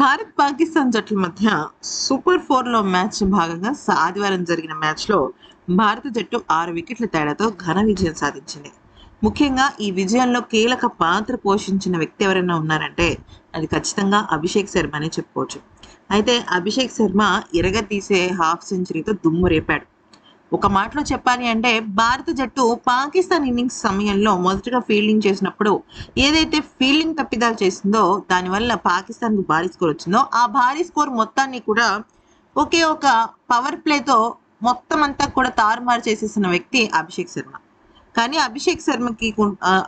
భారత్ పాకిస్తాన్ జట్ల మధ్య సూపర్ ఫోర్లో మ్యాచ్ భాగంగా ఆదివారం జరిగిన మ్యాచ్లో భారత జట్టు ఆరు వికెట్ల తేడాతో ఘన విజయం సాధించింది. ముఖ్యంగా ఈ విజయంలో కీలక పాత్ర పోషించిన వ్యక్తి ఎవరైనా ఉన్నారంటే అది ఖచ్చితంగా అభిషేక్ శర్మ అని చెప్పుకోవచ్చు. అయితే అభిషేక్ శర్మ ఎరగతీసే హాఫ్ సెంచరీతో దుమ్ము రేపాడు. ఒక మాటలో చెప్పాలి అంటే భారత జట్టు పాకిస్తాన్ ఇన్నింగ్స్ సమయంలో మొదటగా ఫీల్డింగ్ చేసినప్పుడు ఏదైతే ఫీల్డింగ్ తప్పిదాలు చేసిందో దానివల్ల పాకిస్తాన్కు భారీ స్కోర్ వచ్చిందో ఆ భారీ స్కోర్ మొత్తాన్ని కూడా ఒకే ఒక పవర్ ప్లేతో మొత్తం అంతా కూడా తారుమారు చేసేసిన వ్యక్తి అభిషేక్ శర్మ. కానీ అభిషేక్ శర్మకి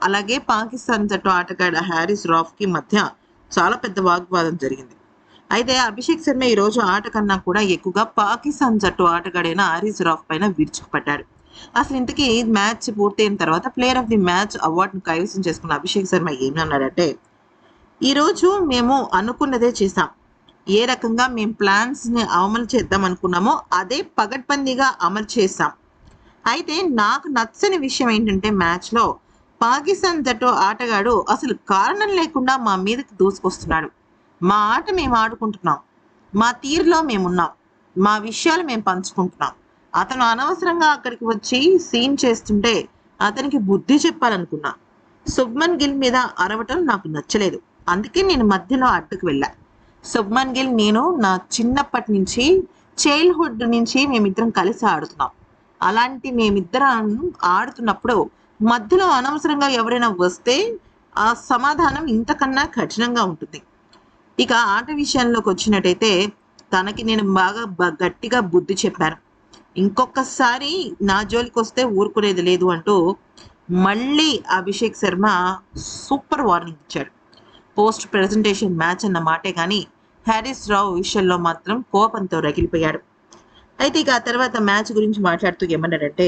అలాగే పాకిస్తాన్ జట్టు ఆటగాడు హ్యారిస్ రాఫ్కి మధ్య చాలా పెద్ద వాగ్వాదం జరిగింది. అయితే అభిషేక్ శర్మ ఈ రోజు ఆట కన్నా కూడా ఎక్కువగా పాకిస్తాన్ జట్టు ఆటగాడైన ఆరిజ్ రాఫ్ పైన విరుచుకుపడ్డాడు. అసలు ఇంతకీ మ్యాచ్ పూర్తయిన తర్వాత ప్లేయర్ ఆఫ్ ది మ్యాచ్ అవార్డును కైవసం చేసుకున్న అభిషేక్ శర్మ ఏమన్నాడంటే ఈరోజు మేము అనుకున్నదే చేసాం ఏ రకంగా మేము ప్లాన్స్ని అమలు చేద్దాం అనుకున్నామో అదే పగడ్బందీగా అమలు చేసాం అయితే నాకు నచ్చని విషయం ఏంటంటే మ్యాచ్లో పాకిస్తాన్ జట్టు ఆటగాడు అసలు కారణం లేకుండా మా మీదకి దూసుకొస్తున్నాడు. మా ఆట మేము ఆడుకుంటున్నాం. మా తీరులో మేమున్నాం. మా విషయాలు మేము పంచుకుంటున్నాం. అతను అనవసరంగా అక్కడికి వచ్చి సీన్ చేస్తుంటే అతనికి బుద్ధి చెప్పాలనుకున్నా. శుభ్మన్ గిల్ మీద అరవటం నాకు నచ్చలేదు. అందుకే నేను మధ్యలో అడ్డుకు వెళ్ళా. శుభ్మన్ గిల్ నేను నా చిన్నప్పటి నుంచి చైల్డ్హుడ్ నుంచి మేమిద్దరం కలిసి ఆడుతున్నాం. అలాంటి మేమిద్దరం ఆడుతున్నప్పుడు మధ్యలో అనవసరంగా ఎవరైనా వస్తే ఆ సమాధానం ఇంతకన్నా కఠినంగా ఉంటుంది. ఇక ఆట విషయంలోకి వచ్చినట్టయితే తనకి నేను బాగా గట్టిగా బుద్ధి చెప్పాను. ఇంకొకసారి నా జోలికి వస్తే ఊరుకునేది లేదు అంటూ మళ్ళీ అభిషేక్ శర్మ సూపర్ వార్నింగ్ ఇచ్చాడు. పోస్ట్ ప్రెజెంటేషన్ మ్యాచ్ అన్న మాటే కానీ హ్యారిస్ రావు విషయంలో మాత్రం కోపంతో రగిలిపోయాడు. అయితే ఇక ఆ తర్వాత మ్యాచ్ గురించి మాట్లాడుతూ ఏమన్నాడంటే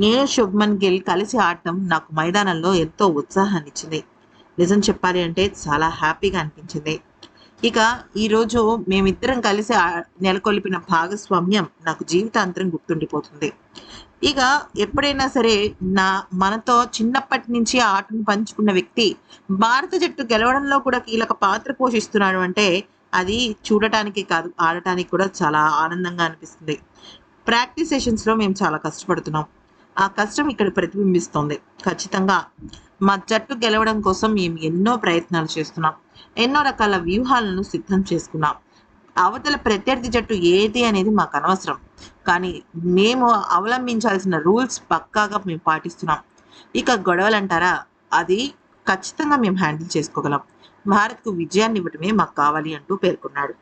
నేను శుభ్మన్ గిల్ కలిసి ఆడటం నాకు మైదానంలో ఎంతో ఉత్సాహాన్ని ఇచ్చింది నిజం చెప్పాలి అంటే చాలా హ్యాపీగా అనిపించింది. ఇక ఈరోజు మేమిద్దరం కలిసి నెలకొల్పిన భాగస్వామ్యం నాకు జీవితాంతరం గుర్తుండిపోతుంది. ఇక ఎప్పుడైనా సరే నా మనతో చిన్నప్పటి నుంచి ఆటను పంచుకున్న వ్యక్తి భారత జట్టు గెలవడంలో కూడా కీలక పాత్ర పోషిస్తున్నాడు అంటే అది చూడటానికి కాదు ఆడటానికి కూడా చాలా ఆనందంగా అనిపిస్తుంది. ప్రాక్టీస్ సెషన్స్లో మేము చాలా కష్టపడుతున్నాం. ఆ కష్టం ఇక్కడ ప్రతిబింబిస్తోంది. ఖచ్చితంగా మా జట్టు గెలవడం కోసం మేము ఎన్నో ప్రయత్నాలు చేస్తున్నాం. ఎన్నో రకాల వ్యూహాలను సిద్ధం చేసుకున్నాం. అవతల ప్రత్యర్థి జట్టు ఏది అనేది మాకు అనవసరం. కానీ మేము అవలంబించాల్సిన రూల్స్ పక్కాగా మేము పాటిస్తున్నాం. ఇక గొడవలు అంటారా అది ఖచ్చితంగా మేము హ్యాండిల్ చేసుకోగలం. భారత్కు విజయాన్ని ఇవ్వటమే మాకు కావాలి అంటూ పేర్కొన్నాడు.